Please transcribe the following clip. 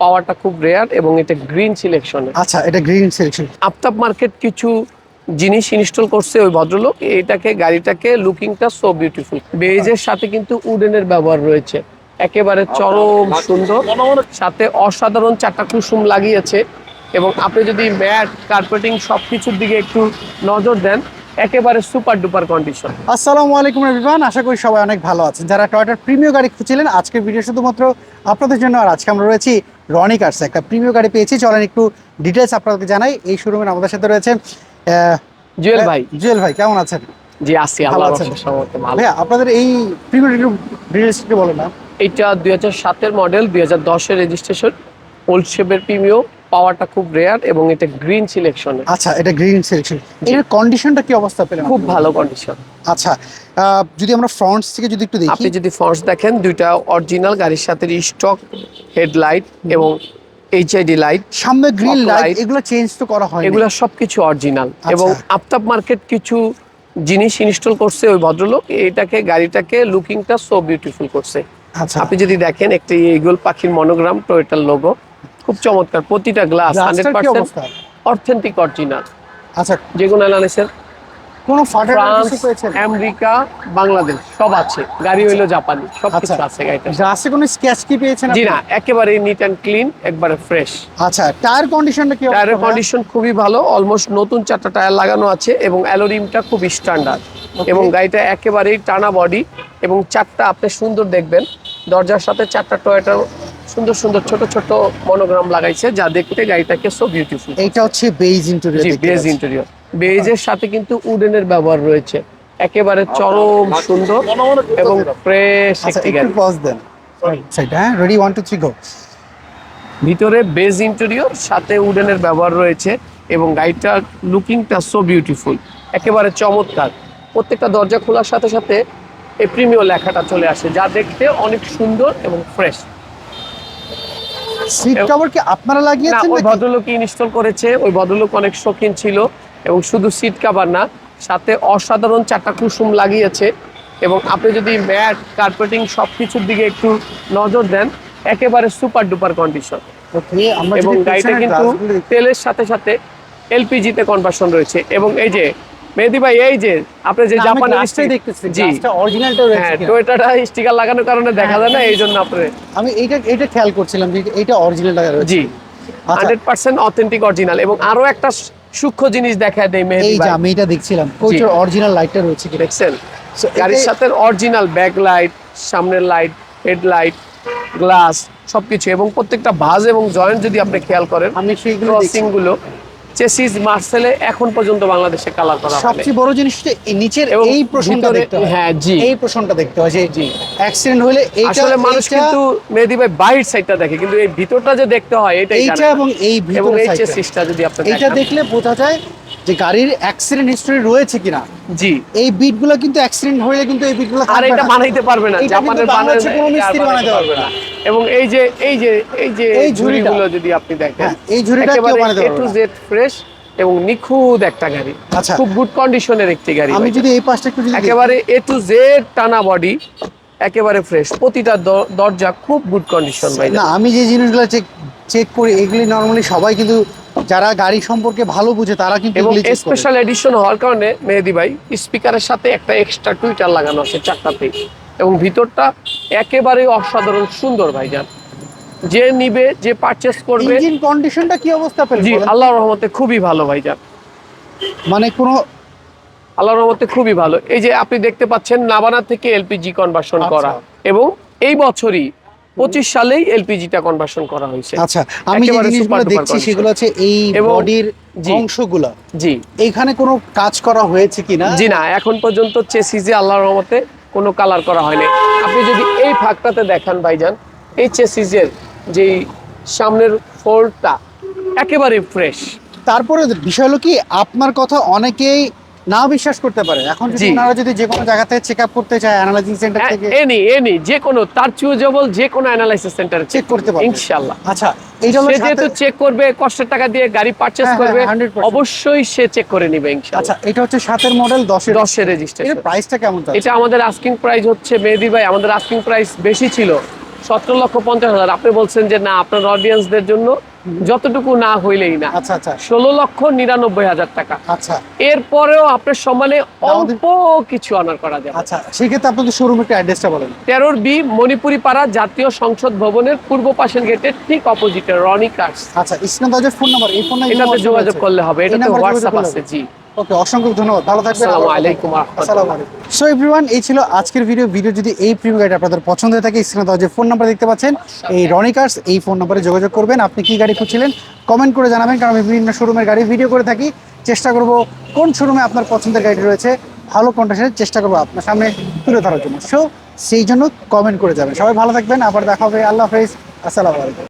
পাওয়ারটা খুব রেয়ার এবং এটা গ্রিন সিলেকশন আচ্ছা এটা গ্রিন সিলেকশন আফতাব মার্কেট কিছু জিনিস ইনস্টল করছে ওই ভদ্রলোক এটাকে গাড়িটাকে লুকিংটা সো বিউটিফুল বেজের সাথে কিন্তু উডেনের ব্যবহার রয়েছে। একেবারে চরম সুন্দর সাথে অসাধারণ চারটা কুসুম লাগিয়েছে এবং আপনি যদি ম্যাট কার্পেটিং সব কিছুর দিকে একটু নজর দেন একেবারে সুপার ডুপার কন্ডিশন আসসালামু আলাইকুম এভরিওয়ান আশা করি সবাই অনেক ভালো আছেন। যারা টয়টার প্রিমিয় গাড়ি খুঁজছিলেন আজকের ভিডিও শুধুমাত্র আপনাদের জন্য। আর আজকে আমরা রয়েছি রনি কার্সে একটা প্রিমিয় গাড়ি পেয়েছি। চলেন একটু ডিটেলস আপনাদেরকে জানাই। এই শোরুমের আমাদের সাথে রয়েছে জুয়েল ভাই। জুয়েল ভাই কেমন আছেন? জি আসি ভালো আছেন? ভাইয়া আপনাদের এই প্রিমিয় একটু ডিটেলস একটু বলেন না। এটা দুই হাজার সাতের মডেল দুই হাজার দশের রেজিস্ট্রেশন ওল্ড শেপের প্রিমিও পাওয়ারটা খুব রেয়ার এবং এটা গ্রিন সিলেকশন আচ্ছা এটা গ্রিন সিলেকশন এর কন্ডিশনটা কি অবস্থা পেলেন খুব ভালো কন্ডিশন আচ্ছা যদি আমরা ফ্রন্টস থেকে যদি একটু দেখি। আপনি যদি ফ্রন্টস দেখেন দুইটা অরিজিনাল গাড়ির সাথে স্টক হেডলাইট এবং এইচআইডি লাইট সামনে Fog লাইট এগুলো চেঞ্জ তো করা হয় এগুলো সবকিছু অরিজিনাল আচ্ছা। এবং আফতাব মার্কেট কিছু জিনিস ইনস্টল করছে ওই ভদ্রলোক এটাকে গাড়িটাকে লুকিংটা সো বিউটিফুল করছে। আচ্ছা। আপনি যদি দেখেন একটি ইগল পাখির মনোগ্রাম টোয়েটার লোগো খুব চমৎকার। প্রতিটা glass hundred percent authentic original আচ্ছা। যেগুলো অ্যানালিসের? কোনো ফ্রান্স আমেরিকা বাংলাদেশ সব আছে। গাড়ি হইল জাপানি সব কিছু আচ্ছা। আছে গাড়িটা গ্লাসে কোনো স্কেচ কি পেয়েছেন জি? না একেবারে নিট অ্যান্ড ক্লিন একবারে ফ্রেশ আচ্ছা টায়ার কন্ডিশনটা কি টায়ারের কন্ডিশন খুবই ভালো অলমোস্ট নতুন চারটা টায়ার লাগানো আছে এবং অ্যালোরিমটা খুব স্ট্যান্ডার্ড এবং গাড়িটা একেবারেই টানা বডি এবং চারটা আপনি সুন্দর দেখবেন। দরজার সাথে চারটা টয়টার সুন্দর সুন্দর ছোট ছোট মনোগ্রাম লাগাইছে যা দেখতে গাড়িটাকে সো বিউটিফুল এটা হচ্ছে বেজ ইন্টেরিয়র বেজ ইন্টেরিয়র বেজের সাথে কিন্তু উডেনের ব্যবহার রয়েছে। একেবারে চরম সুন্দর এবং ফ্রেশ আচ্ছা একটি গাড়ি। পজ দেন। সেটা হ্যাঁ ready one two three go ভিতরে বেজ ইন্টেরিয়র সাথে উডেনের ব্যবহার রয়েছে এবং গাড়িটার লুকিংটা সো বিউটিফুল একেবারে চমৎকার। প্রত্যেকটা দরজা খোলার সাথে সাথে এই প্রিমিয় লেখাটা চলে আসে যা দেখতে অনেক সুন্দর এবং ফ্রেশ সিট কভার কি আপনারা লাগিয়েছেন ওই ভদ্রলোক ইনস্টল করেছে ওই ভদ্রলোক অনেক শৌখিন ছিল এবং শুধু সিট কাভার না সাথে অসাধারণ চারটা কুসুম লাগিয়েছে এবং আপনি যদি ম্যাট কার্পেটিং সব কিছুর দিকে একটু নজর দেন একেবারে সুপার ডুপার কন্ডিশন এবং গাড়িটা কিন্তু তেলের সাথে সাথে এলপিজিতে কনভার্সন রয়েছে এবং এই যে মেহেদি ভাই এই যে আপনি যে না, আমি জাপানের গ্লাসটাই stick- দেখতেছি জি। অরিজিনালটা রয়েছে হ্যাঁ কিনা। টয়োটাটা স্টিকার লাগানোর কারণে দেখা যায় না এই জন্য আপনি আমি এইটা এইটা খেয়াল করছিলাম যে এইটা অরিজিনালটা রয়েছে। জি। আচ্ছা। হান্ড্রেড পার্সেন্ট অথেন্টিক অরিজিনাল এবং আরও একটা সূক্ষ্ম জিনিস দেখা দেয় মেহেদি এই যে আমি এটা দেখছিলাম কোচের অরিজিনাল লাইটটা রয়েছে কিনা দেখছেন? গাড়ির সাথে অরিজিনাল ব্যাক লাইট সামনের লাইট হেডলাইট গ্লাস সবকিছু এবং প্রত্যেকটা ভাঁজ এবং জয়েন্ট যদি আপনি খেয়াল করেন আমি সেইগুলো ক্রসিংগুলো চেসিস মার্সেলে এখন পর্যন্ত বাংলাদেশে কালার করা সবচেয়ে বড় জিনিস নিচের এই প্রশ্নটা দেখতে হয়। হ্যাঁ, জি। এই প্রশ্নটা দেখতে হয় যে জি। অ্যাক্সিডেন্ট হলে এইটা আসলে মানুষ কিন্তু মেহেদি ভাই বাইরের সাইডটা দেখে কিন্তু এই ভিতরটা যে দেখতে হয় এটাই এইটা এবং এই এবং ভিতরের এই চেসিসটা যদি আপনি দেখেন। দেখলে বোঝা যায় যে গাড়ির অ্যাক্সিডেন্ট হিস্টরি রয়েছে কিনা। জি। এই বিটগুলো কিন্তু অ্যাক্সিডেন্ট হলে কিন্তু এই বিটগুলো আর এটা বানাইতে পারবে না এটা জাপানের কোনো মিস্ত্রি বানাইতে পারবে না। এবং এই যে এই যে এই যে এই। ঝুড়িগুলো যদি আপনি দেখেন হ্যাঁ, এই ঝুড়িটা কেউ এ টু জেড ফ্রেশ এবং নিখুঁত একটা গাড়ি। আচ্ছা। খুব গুড কন্ডিশনের একটি গাড়ি আমি যদি এই পাশটা একটু একেবারে এ টু জেড টানা বডি একেবারে ফ্রেশ প্রতিটা দরজা খুব গুড কন্ডিশন ভাই। না আমি যে জিনিসগুলো চেক চেক করি এগুলি নর্মালি সবাই কিন্তু যারা গাড়ি সম্পর্কে ভালো বুঝে তারা কিন্তু এবং। স্পেশাল এডিশন হওয়ার কারণে মেহেদি ভাই স্পিকারের সাথে একটা এক্সট্রা টুইটার লাগানো আছে চারটাতেই। এবং ভিতরটা একেবারে অসাধারণ সুন্দর ভাইজান। যে নিবে যে পারচেস করবে। ইঞ্জিন কন্ডিশনটা কি অবস্থা পেলেন জি আল্লাহর রহমতে খুবই ভালো ভাইজান। মানে কোনো আল্লাহর রহমতে খুবই ভালো। এই যে আপনি দেখতে পাচ্ছেন নাবানা থেকে এলপিজি কনভার্সন আচ্ছা। করা। এবং এই বছরই পঁচিশ সালেই এলপিজিটা কনভার্সন করা হয়েছে। আচ্ছা আমি যে জিনিসগুলো দেখছি সেগুলো হচ্ছে এই বডির। অংশগুলো। জি। এইখানে কোনো কাজ করা হয়েছে কিনা? জি না এখন পর্যন্ত চেসিজে আল্লাহর রহমতে কোনো কালার করা হয়নি। আপনি যদি এই ফাঁকটাতে দেখান ভাইজান এই চেসিজের যেই সামনের ফোল্ডটা একেবারে ফ্রেশ তারপরে বিষয় হলো কি, আপনার কথা অনেকেই না বিশ্বাস করতে পারে। এখন যদি। ওনারা যদি যে কোনো জায়গা থেকে চেক আপ করতে চায় অ্যানালাইজিং সেন্টার থেকে এনি এনি যে কোনো তার চুজেবল যে কোনো অ্যানালাইসিস সেন্টারে চেক করতে পারবে। ইনশাআল্লাহ আচ্ছা সে যেহেতু চেক করবে কষ্টের টাকা দিয়ে গাড়ি পারচেজ হ্যাঁ, করবে হ্যাঁ, 100% অবশ্যই সে চেক করে নিবে ইনশাআল্লাহ আচ্ছা এটা হচ্ছে সাতের মডেল দশের দশের এর রেজিস্ট্রেশন প্রাইসটা কেমন এটা আমাদের আস্কিং প্রাইস হচ্ছে মেহেদি ভাই আমাদের আস্কিং প্রাইস বেশি ছিল সতেরো লক্ষ পঞ্চাশ হাজার। আপনি বলছেন যে না আপনার অডিয়েন্সদের জন্য যতটুকু না হইলেই না। আচ্ছা আচ্ছা। ষোলো লক্ষ নিরানব্বই হাজার টাকা। আচ্ছা। এরপরেও আপনার সমানে অল্প কিছু অনার করা যায় আচ্ছা সেক্ষেত্রে আপনাদের শোরুমের একটা অ্যাড্রেসটা বলেন। তেরোর বি মণিপুরি পাড়া জাতীয় সংসদ ভবনের পূর্ব পাশের গেটের ঠিক অপোজিটে রনি কার্স আচ্ছা ইসলাম ফোন নাম্বার এই ফোন এটাতে যোগাযোগ করলে হবে এটাতে হোয়াটসঅ্যাপ আছে জি। ওকে অসংখ্য ধন্যবাদ। ভালো থাকবেন। আসসালামু আলাইকুম আসসালামু আলাইকুম। সো এভরিওয়ান এই ছিল আজকের ভিডিও ভিডিও যদি এই প্রিমিয়াম গাড়ি আপনাদের পছন্দ হয়ে থাকে স্ক্রিনে দেওয়া যে ফোন নাম্বার দেখতে পাচ্ছেন এই রনি কার্স এই ফোন নাম্বারে যোগাযোগ করবেন। আপনি কি গাড়ি খুঁজছিলেন কমেন্ট করে জানাবেন কারণ আমি বিভিন্ন শোরুমের গাড়ি ভিডিও করে থাকি। চেষ্টা করব কোন শোরুমে আপনার পছন্দের গাড়ি রয়েছে ভালো কন্ডিশনের চেষ্টা করব আপনার সামনে তুলে ধরার জন্য। সো সেই জন্য কমেন্ট করে যাবেন। সবাই ভালো থাকবেন। আবার দেখা হবে। আল্লাহ হাফেজ। আসসালামু আলাইকুম।